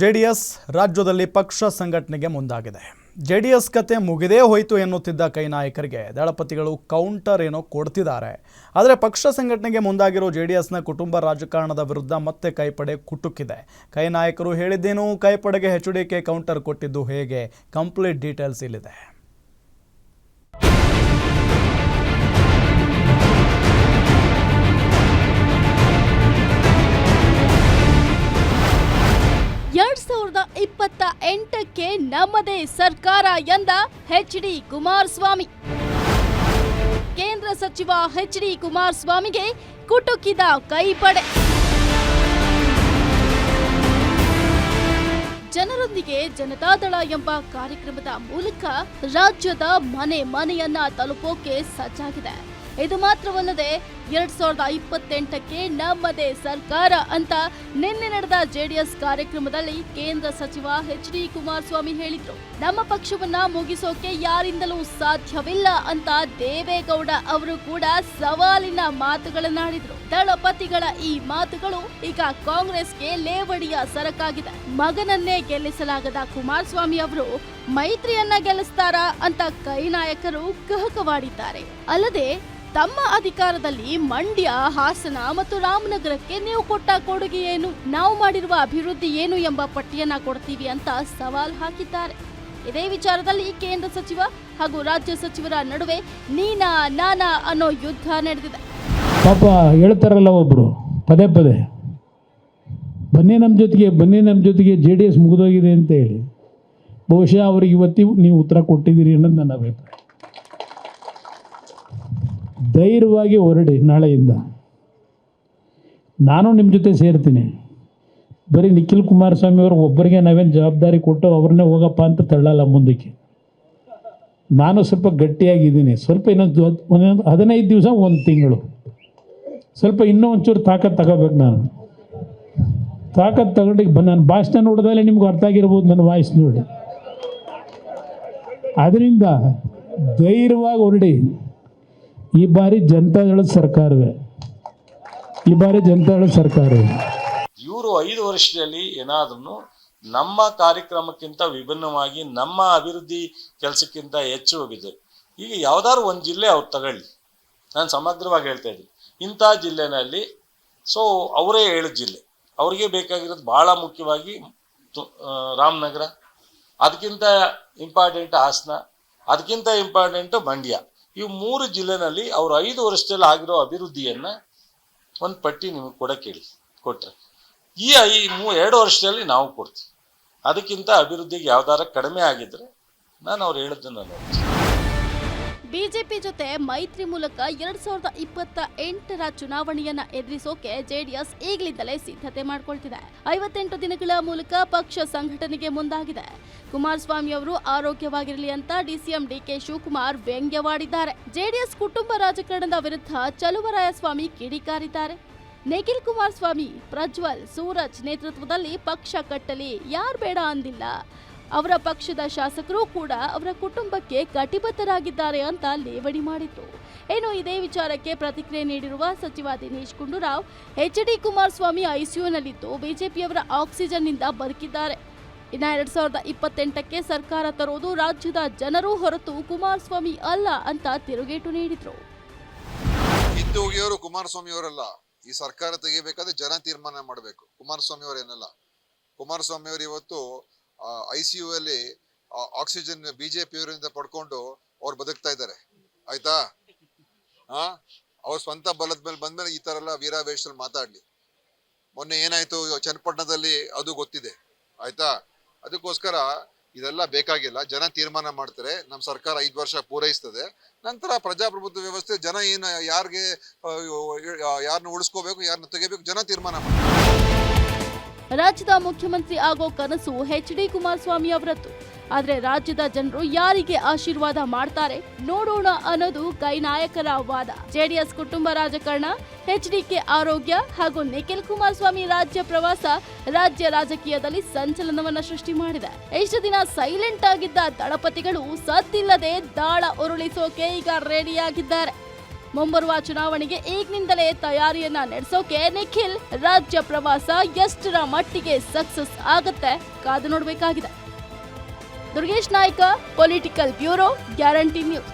JDS ರಾಜ್ಯದಲ್ಲಿ ಪಕ್ಷ ಸಂಘಟನೆಗೆ ಮುಂದಾಗಿದೆ. ಜೆಡಿಎಸ್ ಕತೆ ಮುಗಿದೇ ಹೋಯಿತು ಎನ್ನುತ್ತಿದ್ದ ಕೈ ನಾಯಕರಿಗೆ ದಳಪತಿಗಳು ಕೌಂಟರ್ ಏನೋ ಕೊಡ್ತಿದ್ದಾರೆ. ಆದರೆ ಪಕ್ಷ ಸಂಘಟನೆಗೆ ಮುಂದಾಗಿರೋ ಜೆಡಿಎಸ್ನ ಕುಟುಂಬ ರಾಜಕಾರಣದ ವಿರುದ್ಧ ಮತ್ತೆ ಕೈಪಡೆ ಕುಟುಕಿದೆ. ಕೈ ನಾಯಕರು ಹೇಳಿದ್ದೇನು ಕೈಪಡೆಗೆ ಎಚ್ ಡಿ ಕೆ ಕೌಂಟರ್ ಕೊಟ್ಟಿದ್ದು ಹೇಗೆ? ಕಂಪ್ಲೀಟ್ ಡೀಟೇಲ್ಸ್ ಇಲ್ಲಿದೆ. ಎಂಟಕ್ಕೆ ನಮ್ಮದೇ ಸರ್ಕಾರ ಎಂದ ಎಚ್ ಡಿ ಕುಮಾರಸ್ವಾಮಿ. ಕೇಂದ್ರ ಸಚಿವ ಎಚ್ ಡಿ ಕುಮಾರಸ್ವಾಮಿಗೆ ಕುಟುಕಿದ ಕೈಪಡೆ. ಜನರೊಂದಿಗೆ ಜನತಾದಳ ಎಂಬ ಕಾರ್ಯಕ್ರಮದ ಮೂಲಕ ರಾಜ್ಯದ ಮನೆ ಮನೆಯನ್ನ ತಲುಪೋಕೆ ಸಜ್ಜಾಗಿದೆ. ಇದು ಮಾತ್ರವಲ್ಲದೆ ಎರಡ್ ಸಾವಿರದ ಇಪ್ಪತ್ತೆಂಟಕ್ಕೆ ನಮ್ಮದೇ ಸರ್ಕಾರ ಅಂತ ನಿನ್ನೆ ನಡೆದ ಜೆಡಿಎಸ್ ಕಾರ್ಯಕ್ರಮದಲ್ಲಿ ಕೇಂದ್ರ ಸಚಿವ ಎಚ್ ಡಿ ಕುಮಾರಸ್ವಾಮಿ ಹೇಳಿದ್ರು. ನಮ್ಮ ಪಕ್ಷವನ್ನ ಮುಗಿಸೋಕೆ ಯಾರಿಂದಲೂ ಸಾಧ್ಯವಿಲ್ಲ ಅಂತ ದೇವೇಗೌಡ ಅವರು ಕೂಡ ಸವಾಲಿನ ಮಾತುಗಳನ್ನಾಡಿದ್ರು. ದಳಪತಿಗಳ ಈ ಮಾತುಗಳು ಈಗ ಕಾಂಗ್ರೆಸ್ಗೆ ಲೇವಡಿಯ ಸರಕಾಗಿದೆ. ಮಗನನ್ನೇ ಗೆಲ್ಲಿಸಲಾಗದ ಕುಮಾರಸ್ವಾಮಿ ಅವರು ಮೈತ್ರಿಯನ್ನ ಗೆಲ್ಲಿಸ್ತಾರಾ ಅಂತ ಕೈ ನಾಯಕರು ಕಹಕವಾಡಿದ್ದಾರೆ. ಅಲ್ಲದೆ ತಮ್ಮ ಅಧಿಕಾರದಲ್ಲಿ ಮಂಡ್ಯ, ಹಾಸನ ಮತ್ತು ರಾಮನಗರಕ್ಕೆ ನೀವು ಕೊಟ್ಟ ಕೊಡುಗೆ ಏನು? ನಾವು ಮಾಡಿರುವ ಅಭಿವೃದ್ಧಿ ಏನು ಎಂಬ ಪಟ್ಟಿಯನ್ನ ಕೊಡ್ತೀವಿ ಅಂತ ಸವಾಲ್ ಹಾಕಿದ್ದಾರೆ. ಇದೇ ವಿಚಾರದಲ್ಲಿ ಕೇಂದ್ರ ಸಚಿವ ಹಾಗೂ ರಾಜ್ಯ ಸಚಿವರ ನಡುವೆ ನೀನಾ, ನಾನಾ ಅನ್ನೋ ಯುದ್ಧ ನಡೆದಿದೆ. ಪಾಪ ಹೇಳ್ತಾರಲ್ಲ ಒಬ್ಬರು ಪದೇ ಪದೇ, ಬನ್ನಿ ನಮ್ಮ ಜೊತೆಗೆ, ಬನ್ನಿ ನಮ್ಮ ಜೊತೆಗೆ ಜೆ ಡಿ ಎಸ್ ಮುಗಿದೋಗಿದೆ ಅಂತ ಹೇಳಿ. ಬಹುಶಃ ಅವ್ರಿಗೆ ಇವತ್ತಿಗೂ ನೀವು ಉತ್ತರ ಕೊಟ್ಟಿದ್ದೀರಿ ಅನ್ನೋದು ನನ್ನ ಅಭಿಪ್ರಾಯ. ಧೈರ್ಯವಾಗಿ ಹೊರಡಿ ನಾಳೆಯಿಂದ. ನಾನು ನಿಮ್ಮ ಜೊತೆ ಸೇರ್ತೀನಿ. ಬರೀ ನಿಖಿಲ್ ಕುಮಾರಸ್ವಾಮಿ ಅವರು ಒಬ್ಬರಿಗೆ ನಾವೇನು ಜವಾಬ್ದಾರಿ ಕೊಟ್ಟು ಅವ್ರನ್ನೇ ಹೋಗಪ್ಪ ಅಂತ ತಳ್ಳಲ್ಲ ಮುಂದಕ್ಕೆ. ನಾನು ಸ್ವಲ್ಪ ಗಟ್ಟಿಯಾಗಿದ್ದೀನಿ ಸ್ವಲ್ಪ ಇನ್ನೊಂದು ಒಂದೊಂದು ಹದಿನೈದು ದಿವಸ, ಒಂದು ತಿಂಗಳು. ಸ್ವಲ್ಪ ಇನ್ನೂ ಒಂಚೂರು ತಾಕತ್ತು ತಗೋಬೇಕು ನಾನು. ತಾಕತ್ತು ತಗೊಂಡು ಬ ನನ್ನ ಭಾಷಣ ನೋಡಿದಾಗಲೇ ನಿಮ್ಗೆ ಅರ್ಥ ಆಗಿರ್ಬೋದು ನನ್ನ ವಾಯ್ಸ್ ನೋಡಿ. ಅದರಿಂದ ಧೈರ್ಯವಾಗಿ ಹೊರಡಿ. ಈ ಬಾರಿ ಜನತಾದಳದ ಸರ್ಕಾರವೇ. ಈ ಬಾರಿ ಜನತಾದಳದ ಸರ್ಕಾರವೇ. ಇವರು ಐದು ವರ್ಷದಲ್ಲಿ ಏನಾದ್ರೂ ನಮ್ಮ ಕಾರ್ಯಕ್ರಮಕ್ಕಿಂತ ವಿಭಿನ್ನವಾಗಿ ನಮ್ಮ ಅಭಿವೃದ್ಧಿ ಕೆಲಸಕ್ಕಿಂತ ಹೆಚ್ಚು ಹೋಗಿದೆ. ಈಗ ಯಾವ್ದಾದ್ರು ಒಂದು ಜಿಲ್ಲೆ ಅವ್ರು ತಗೊಳ್ಳಿ. ನಾನು ಸಮಗ್ರವಾಗಿ ಹೇಳ್ತಾ ಇದ್ದೀನಿ. ಇಂಥ ಜಿಲ್ಲೆನಲ್ಲಿ ಸೊ ಅವರೇ ಏಳು ಜಿಲ್ಲೆ. ಅವ್ರಿಗೆ ಬೇಕಾಗಿರೋದು ಬಹಳ ಮುಖ್ಯವಾಗಿ ರಾಮನಗರ. ಅದಕ್ಕಿಂತ ಇಂಪಾರ್ಟೆಂಟ್ ಹಾಸನ. ಅದಕ್ಕಿಂತ ಇಂಪಾರ್ಟೆಂಟ್ ಮಂಡ್ಯ ಇವು ಮೂರು ಜಿಲ್ಲೆನಲ್ಲಿ ಅವ್ರು ಐದು ವರ್ಷದಲ್ಲಿ ಆಗಿರೋ ಅಭಿವೃದ್ಧಿಯನ್ನ ಒಂದು ಪಟ್ಟಿ ನಿಮಗೆ ಕೊಡಕ್ಕೆ ಹೇಳಿ ಕೊಟ್ರೆ. ಈ ಐ ಮೂ ಎರಡು ವರ್ಷದಲ್ಲಿ ನಾವು ಕೊಡ್ತೀವಿ. ಅದಕ್ಕಿಂತ ಅಭಿವೃದ್ಧಿಗೆ ಯಾವ್ದಾರ ಕಡಿಮೆ ಆಗಿದ್ರೆ ನಾನು ಅವ್ರು ಹೇಳಿದ್ದನ್ನ ನೋಡಿ ಬಿಜೆಪಿ ಜೊತೆ ಮೈತ್ರಿ ಮೂಲಕ ಎರಡ್ ಸಾವಿರದ ಇಪ್ಪತ್ತ ಎಂಟರ ಚುನಾವಣೆಯನ್ನ ಎದುರಿಸೋಕೆ ಜೆಡಿಎಸ್ ಈಗಲಿಂದಲೇ ಸಿದ್ಧತೆ ಮಾಡಿಕೊಳ್ತಿದೆ. ಐವತ್ತೆಂಟು ದಿನಗಳ ಮೂಲಕ ಪಕ್ಷ ಸಂಘಟನೆಗೆ ಮುಂದಾಗಿದೆ. ಕುಮಾರಸ್ವಾಮಿ ಅವರು ಆರೋಗ್ಯವಾಗಿರಲಿ ಅಂತ ಡಿಸಿಎಂ ಡಿಕೆ ಶಿವಕುಮಾರ್ ವ್ಯಂಗ್ಯವಾಡಿದ್ದಾರೆ. ಜೆಡಿಎಸ್ ಕುಟುಂಬ ರಾಜಕಾರಣದ ವಿರುದ್ಧ ಚಲುವರಾಯಸ್ವಾಮಿ ಕಿಡಿಕಾರಿದ್ದಾರೆ. ನಿಖಿಲ್ ಕುಮಾರಸ್ವಾಮಿ, ಪ್ರಜ್ವಲ್, ಸೂರಜ್ ನೇತೃತ್ವದಲ್ಲಿ ಪಕ್ಷ ಕಟ್ಟಲಿ, ಯಾರು ಬೇಡ ಅಂದಿಲ್ಲ. ಅವರ ಪಕ್ಷದ ಶಾಸಕರು ಕೂಡ ಅವರ ಕುಟುಂಬಕ್ಕೆ ಕಟಿಬದ್ಧರಾಗಿದ್ದಾರೆ ಅಂತ ಲೇವಡಿ ಮಾಡಿದ್ರು. ಏನು ಇದೇ ವಿಚಾರಕ್ಕೆ ಪ್ರತಿಕ್ರಿಯೆ ನೀಡಿರುವ ಸಚಿವ ದಿನೇಶ್ ಗುಂಡೂರಾವ್ ಎಚ್ ಡಿ ಕುಮಾರಸ್ವಾಮಿ ಐಸಿಯುನಲ್ಲಿದ್ದು ಬಿಜೆಪಿಯವರ ಆಕ್ಸಿಜನ್ನಿಂದ ಬದುಕಿದ್ದಾರೆ. ಇನ್ನು ಎರಡ್ ಸಾವಿರದ ಇಪ್ಪತ್ತೆಂಟಕ್ಕೆ ಸರ್ಕಾರ ತರೋದು ರಾಜ್ಯದ ಜನರು ಹೊರತು ಕುಮಾರಸ್ವಾಮಿ ಅಲ್ಲ ಅಂತ ತಿರುಗೇಟು ನೀಡಿದ್ರು. ಹಿಂದೆ ಹೋಗಿಯವರು ಕುಮಾರಸ್ವಾಮಿ ಅವರಲ್ಲ ಈ ಸರ್ಕಾರ ತೆಗಿಬೇಕಾದ್ರೆ ಜನ ತೀರ್ಮಾನ ಮಾಡಬೇಕು. ಕುಮಾರಸ್ವಾಮಿ ಅವರೇನಲ್ಲ ಕುಮಾರಸ್ವಾಮಿ ಅವರು ಇವತ್ತು ಐ ಸಿ ಯು ಅಲ್ಲಿ ಆಕ್ಸಿಜನ್ ಬಿಜೆಪಿ ಅವರಿಂದ ಪಡ್ಕೊಂಡು ಅವ್ರು ಬದುಕ್ತಾ ಇದ್ದಾರೆ. ಆಯ್ತಾ? ಹಾ ಅವ್ರ ಸ್ವಂತ ಬಲದ ಮೇಲೆ ಬಂದ್ಮೇಲೆ ಈ ತರ ಎಲ್ಲ ವೀರಾವೇಶದಲ್ಲಿ ಮಾತಾಡ್ಲಿ. ಮೊನ್ನೆ ಏನಾಯ್ತು? ಚನ್ನಪಟ್ಟಣದಲ್ಲಿ ಅದು ಗೊತ್ತಿದೆ. ಆಯ್ತಾ? ಅದಕ್ಕೋಸ್ಕರ ಇದೆಲ್ಲ ಬೇಕಾಗಿಲ್ಲ. ಜನ ತೀರ್ಮಾನ ಮಾಡ್ತಾರೆ. ನಮ್ಮ ಸರ್ಕಾರ ಐದು ವರ್ಷ ಪೂರೈಸ್ತದೆ. ನಂತರ ಪ್ರಜಾಪ್ರಭುತ್ವ ವ್ಯವಸ್ಥೆ, ಜನ ಏನು, ಯಾರಿಗೆ ಯಾರನ್ನ ಉಳಿಸ್ಕೋಬೇಕು ಯಾರನ್ನ ತೆಗಿಬೇಕು, ಜನ ತೀರ್ಮಾನ ಮಾಡ್ತಾರೆ. ರಾಜ್ಯದ ಮುಖ್ಯಮಂತ್ರಿ ಆಗೋ ಕನಸು ಎಚ್ ಡಿ ಕುಮಾರಸ್ವಾಮಿ ಅವರದ್ದು. ಆದರೆ ರಾಜ್ಯದ ಜನರು ಯಾರಿಗೆ ಆಶೀರ್ವಾದ ಮಾಡ್ತಾರೆ ನೋಡೋಣ ಅನ್ನೋದು ಕೈ ನಾಯಕರ ವಾದ. ಜೆಡಿಎಸ್ ಕುಟುಂಬ ರಾಜಕಾರಣ, ಎಚ್ಡಿಕೆ ಆರೋಗ್ಯ ಹಾಗೂ ನಿಖಿಲ್ ಕುಮಾರಸ್ವಾಮಿ ರಾಜ್ಯ ಪ್ರವಾಸ ರಾಜ್ಯ ರಾಜಕೀಯದಲ್ಲಿ ಸಂಚಲನವನ್ನ ಸೃಷ್ಟಿ ಮಾಡಿದೆ. ಇಷ್ಟು ದಿನ ಸೈಲೆಂಟ್ ಆಗಿದ್ದ ದಳಪತಿಗಳು ಸದ್ದಿಲ್ಲದೆ ದಾಳ ಉರುಳಿಸೋಕೆ ಈಗ ರೆಡಿಯಾಗಿದ್ದಾರೆ ಮುಂಬರುವ ಚುನಾವಣೆಗೆ ಈಗಿನಿಂದಲೇ ತಯಾರಿಯನ್ನ ನಡೆಸೋಕೆ ನಿಖಿಲ್ ರಾಜ್ಯ ಪ್ರವಾಸ ಎಷ್ಟರ ಮಟ್ಟಿಗೆ ಸಕ್ಸಸ್ ಆಗುತ್ತೆ ಕಾದು ನೋಡಬೇಕಾಗಿದೆ. Durgesh Nayak political bureau guarantee news